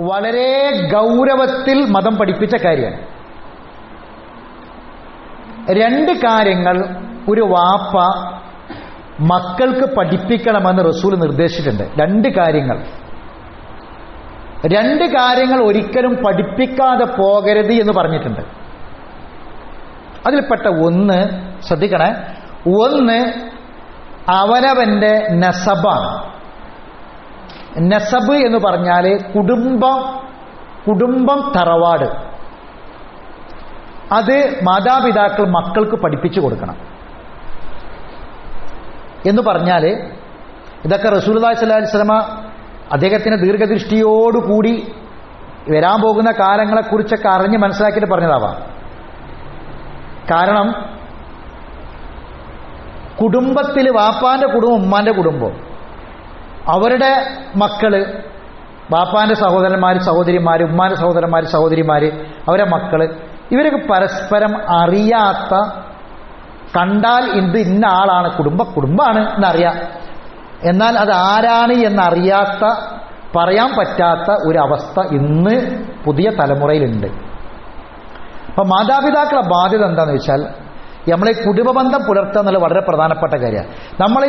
വളരെ ഗൗരവത്തിൽ മതം പഠിപ്പിച്ച കാര്യമാണ്. രണ്ട് കാര്യങ്ങൾ ഒരു വാപ്പ മക്കൾക്ക് പഠിപ്പിക്കണമെന്ന് റസൂൽ നിർദ്ദേശിച്ചിട്ടുണ്ട്. രണ്ട് കാര്യങ്ങൾ. രണ്ട് കാര്യങ്ങൾ ഒരിക്കലും പഠിപ്പിക്കാതെ പോകരുത് എന്ന് പറഞ്ഞിട്ടുണ്ട്. അതിൽപ്പെട്ട ഒന്ന് ശ്രദ്ധിക്കണേ. ഒന്ന് അവനവന്റെ നസബാണ്. നസബ് എന്ന് പറഞ്ഞാൽ കുടുംബം കുടുംബം തറവാട്. അത് മാതാപിതാക്കൾ മക്കൾക്ക് പഠിപ്പിച്ചു കൊടുക്കണം. എന്ന് പറഞ്ഞാൽ ഇതൊക്കെ റസൂൽദായ് സ്വലാഹി സ്വലമ അദ്ദേഹത്തിന് ദീർഘദൃഷ്ടിയോടുകൂടി വരാൻ പോകുന്ന കാലങ്ങളെക്കുറിച്ചൊക്കെ അറിഞ്ഞ് മനസ്സിലാക്കിയിട്ട് പറഞ്ഞതാവാം. കാരണം കുടുംബത്തിൽ വാപ്പാന്റെ കുടുംബം ഉമ്മാന്റെ കുടുംബം അവരുടെ മക്കൾ ബാപ്പാന്റെ സഹോദരന്മാർ സഹോദരിമാർ ഉമ്മാന്റെ സഹോദരന്മാർ സഹോദരിമാർ അവരെ മക്കൾ ഇവരൊക്കെ പരസ്പരം അറിയാത്ത കണ്ടാൽ ഇത് ഇന്ന ആളാണ് കുടുംബ കുടുംബമാണ് എന്നറിയാം. എന്നാൽ അത് ആരാണ് എന്നറിയാത്ത പറയാൻ പറ്റാത്ത ഒരു അവസ്ഥ ഇന്ന് പുതിയ തലമുറയിലുണ്ട്. അപ്പൊ മാതാപിതാക്കളുടെ ബാധ്യത എന്താണെന്ന് വെച്ചാൽ നമ്മളെ കുടുംബബന്ധം പുലർത്തുക എന്നുള്ളത് വളരെ പ്രധാനപ്പെട്ട കാര്യമാണ്. നമ്മൾ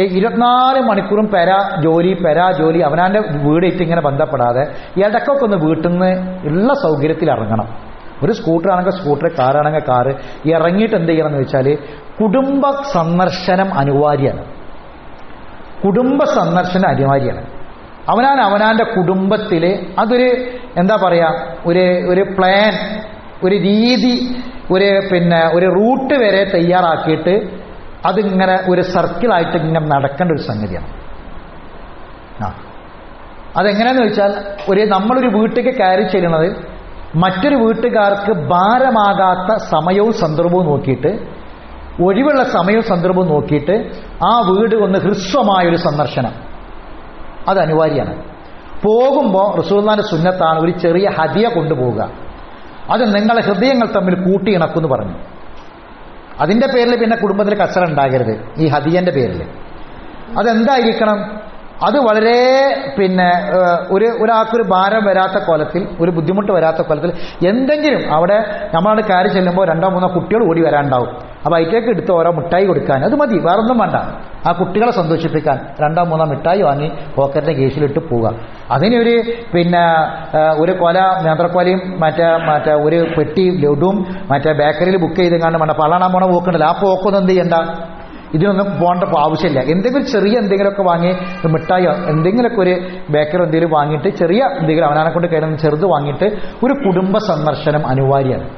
ഇരുപത്തിനാല് മണിക്കൂറും പെര ജോലി പെര ജോലി അവനാന്റെ വീടായിട്ട് ഇങ്ങനെ ബന്ധപ്പെടാതെ ഇടക്കൊക്കെ ഒന്ന് വീട്ടിൽ നിന്ന് ഉള്ള സൗകര്യത്തിൽ ഇറങ്ങണം. ഒരു സ്കൂട്ടർ ആണെങ്കിൽ സ്കൂട്ടർ കാറാണെങ്കിൽ കാറ് ഇറങ്ങിയിട്ട് എന്ത് ചെയ്യണം എന്ന് വെച്ചാൽ കുടുംബ സന്ദർശനം അനിവാര്യമാണ്. കുടുംബ സന്ദർശനം അനിവാര്യമാണ്. അവനാൻ അവനാന്റെ കുടുംബത്തിൽ അതൊരു എന്താ പറയുക ഒരു ഒരു പ്ലാൻ ഒരു രീതി ഒരു പിന്നെ ഒരു റൂട്ട് വരെ തയ്യാറാക്കിയിട്ട് അതിങ്ങനെ ഒരു സർക്കിളായിട്ട് ഇങ്ങനെ നടക്കേണ്ട ഒരു സംഗതിയാണ്. ആ. അതെങ്ങനെയാന്ന് വെച്ചാൽ ഒരു നമ്മളൊരു വീട്ടിലേക്ക് കയറി ചെല്ലുന്നത് മറ്റൊരു വീട്ടുകാർക്ക് ഭാരമാകാത്ത സമയവും സന്ദർഭവും നോക്കിയിട്ട് ഒഴിവുള്ള സമയവും സന്ദർഭവും നോക്കിയിട്ട് ആ വീട് ഒന്ന് ഹ്രസ്വമായൊരു സന്ദർശനം. അത് അനിവാര്യമാണ് പോകുമ്പോൾ റസൂൽനാന്റെ സുന്നത്താണ് ഒരു ചെറിയ ഹതിയ കൊണ്ടുപോവുക. അത് നിങ്ങളെ ഹൃദയങ്ങൾ തമ്മിൽ കൂട്ടിയിണക്കുമെന്ന് പറഞ്ഞു. അതിന്റെ പേരിൽ പിന്നെ കുടുംബത്തിൽ കച്ചറ ഉണ്ടാകരുത്. ഈ ഹദിയന്റെ പേരിൽ. അതെന്തായിരിക്കണം? അത് വളരെ പിന്നെ ഒരു ഒരാൾക്കൊരു ഭാരം വരാത്ത കോലത്തിൽ ഒരു ബുദ്ധിമുട്ട് വരാത്ത കോലത്തിൽ എന്തെങ്കിലും അവിടെ നമ്മളവിടെ കയറി ചെല്ലുമ്പോൾ രണ്ടോ മൂന്നോ കുട്ടികൾ ഓടി വരാണ്ടാവും. അപ്പോൾ അതിലേക്ക് എടുത്ത് ഓരോ മിഠായി കൊടുക്കാൻ. അത് മതി വേറൊന്നും വേണ്ട. ആ കുട്ടികളെ സന്തോഷിപ്പിക്കാൻ രണ്ടോ മൂന്നോ മിഠായി വാങ്ങി പോക്കറ്റിന്റെ കേസിലിട്ട് പോവുക. അതിനൊരു പിന്നെ ഒരു കൊല നേന്ത്രക്കൊലയും മറ്റേ മറ്റേ ഒരു പെട്ടി ലഡുവും മറ്റേ ബേക്കറിയിൽ ബുക്ക് ചെയ്ത് കണ്ട് വേണ്ട പള്ളണ പോണ പോക്കുണ്ടല്ലോ ആ പോക്കൊന്നും എന്ത് ചെയ്യണ്ട? ഇതിനൊന്നും പോകേണ്ട ആവശ്യമില്ല. എന്തെങ്കിലും ചെറിയ എന്തെങ്കിലുമൊക്കെ വാങ്ങി മിഠായോ എന്തെങ്കിലുമൊക്കെ ഒരു ബേക്കറി എന്തെങ്കിലും വാങ്ങിയിട്ട് ചെറിയ എന്തെങ്കിലും അവനാനെ കൊണ്ട് കയറുന്ന ചെറുത് വാങ്ങിയിട്ട് ഒരു കുടുംബ സന്ദർശനം അനിവാര്യമാണ്.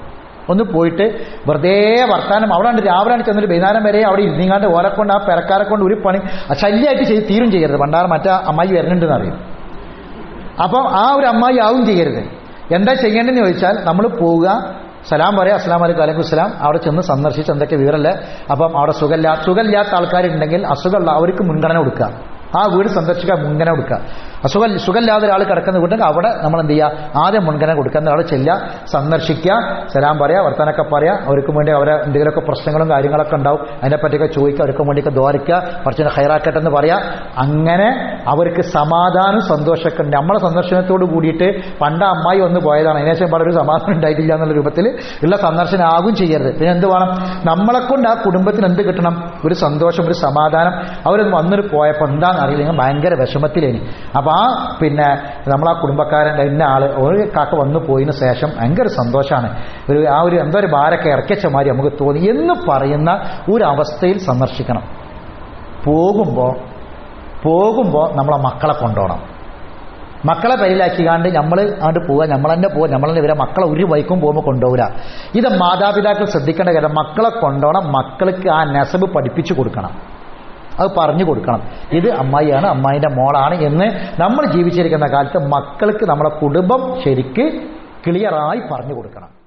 ഒന്ന് പോയിട്ട് വെറുതെ വർത്താനം. അവിടെ രാവിലെയാണ് ചെന്നിട്ട് വൈകുന്നേരം വരെ അവിടെ ഇരുന്നിങ്ങാണ്ട് ഓരെ ആ പെരക്കാരെ കൊണ്ട് ഒരു പണി ശല്യമായിട്ട് ചെയ്ത് തീരും ചെയ്യരുത്. പണ്ടാറ് മറ്റേ അമ്മായി വരുന്നുണ്ടെന്ന് അറിയും. അപ്പം ആ ഒരു അമ്മായി ആവും ചെയ്യരുത്. എന്താ ചെയ്യേണ്ടതെന്ന് ചോദിച്ചാൽ നമ്മൾ പോവുക സലാം പറയാം അസ്ലാം വലൈക്കും അലൈക്കും സ്ലാം അവിടെ ചെന്ന് സന്ദർശിച്ച് എന്തൊക്കെ വിവരമല്ലേ അപ്പം അവിടെ സുഖമില്ലാ സുഖമില്ലാത്ത ആൾക്കാരുണ്ടെങ്കിൽ അസുഖമുള്ള അവർക്ക് മുൻഗണന കൊടുക്കുക. ആ വീട് സന്ദർശിക്കാൻ മുൻഗണന കൊടുക്കുക. അസുഖ സുഖമില്ലാതെ ഒരാൾ കിടക്കുന്ന വീട്ടിൽ അവിടെ നമ്മൾ എന്ത് ചെയ്യുക? ആദ്യം മുൻഗണന കൊടുക്കുന്ന ആൾ ചെല്ലുക സന്ദർശിക്കുക സലാം പറയുക വർത്തമാനമൊക്കെ പറയുക. അവർക്ക് വേണ്ടി അവരെ എന്തെങ്കിലുമൊക്കെ പ്രശ്നങ്ങളും കാര്യങ്ങളൊക്കെ ഉണ്ടാവും. അതിനെപ്പറ്റിയൊക്കെ ചോദിക്കുക. അവർക്ക് വേണ്ടിയൊക്കെ ദ്വാരിക്കുക. കുറച്ച് ഹൈറാക്കട്ടെ എന്ന് പറയുക. അങ്ങനെ അവർക്ക് സമാധാനം സന്തോഷമൊക്കെ ഉണ്ട്. നമ്മളെ സന്ദർശനത്തോട് കൂടിയിട്ട് പണ്ട് അമ്മായി ഒന്ന് പോയതാണ്. അതിനുശേഷം വളരെ സമാധാനം ഉണ്ടായിട്ടില്ല എന്നുള്ള രൂപത്തിൽ ഉള്ള സന്ദർശനം ആകും ചെയ്യരുത്. പിന്നെ എന്ത് വേണം? നമ്മളെ കൊണ്ട് ആ കുടുംബത്തിന് എന്ത് കിട്ടണം? ഒരു സന്തോഷം ഒരു സമാധാനം. അവരൊന്ന് വന്നിട്ട് പോയപ്പോൾ എന്താണെന്ന് അറിയില്ലെങ്കിൽ ഭയങ്കര വിഷമത്തിലേനി. അപ്പോൾ ആ പിന്നെ നമ്മളാ കുടുംബക്കാരന്റെ ഇന്ന ആൾ ഒരു കാക്ക വന്നു പോയതിനു ശേഷം ഭയങ്കര സന്തോഷമാണ് ഒരു ആ ഒരു എന്തോ ഒരു ഭാരൊക്കെ ഇറക്കിച്ച മാതിരി നമുക്ക് തോന്നി. എന്ന് പറയുന്ന ഒരു അവസ്ഥയിൽ സന്ദർശിക്കണം. പോകുമ്പോൾ പോകുമ്പോൾ നമ്മളെ മക്കളെ കൊണ്ടുപോകണം. മക്കളെ പരിലാക്കിക്കാണ്ട് നമ്മൾ അങ്ങോട്ട് പോവുക നമ്മൾ തന്നെ പോവുക നമ്മൾ തന്നെ ഇവരെ മക്കളെ ഒരു വൈക്കും പോകുമ്പോൾ കൊണ്ടുപോകില്ല ഇത് മാതാപിതാക്കൾ ശ്രദ്ധിക്കേണ്ട കാര്യം മക്കളെ കൊണ്ടുപോകണം മക്കൾക്ക് ആ നെസബ് പഠിപ്പിച്ചു കൊടുക്കണം. അത് പറഞ്ഞു കൊടുക്കണം. ഇത് അമ്മായിയാണ് അമ്മായിന്റെ മോളാണ് എന്ന് നമ്മൾ ജീവിച്ചിരിക്കുന്ന കാലത്ത് മക്കൾക്ക് നമ്മുടെ കുടുംബം ശരിക്ക് ക്ലിയറായി പറഞ്ഞു കൊടുക്കണം.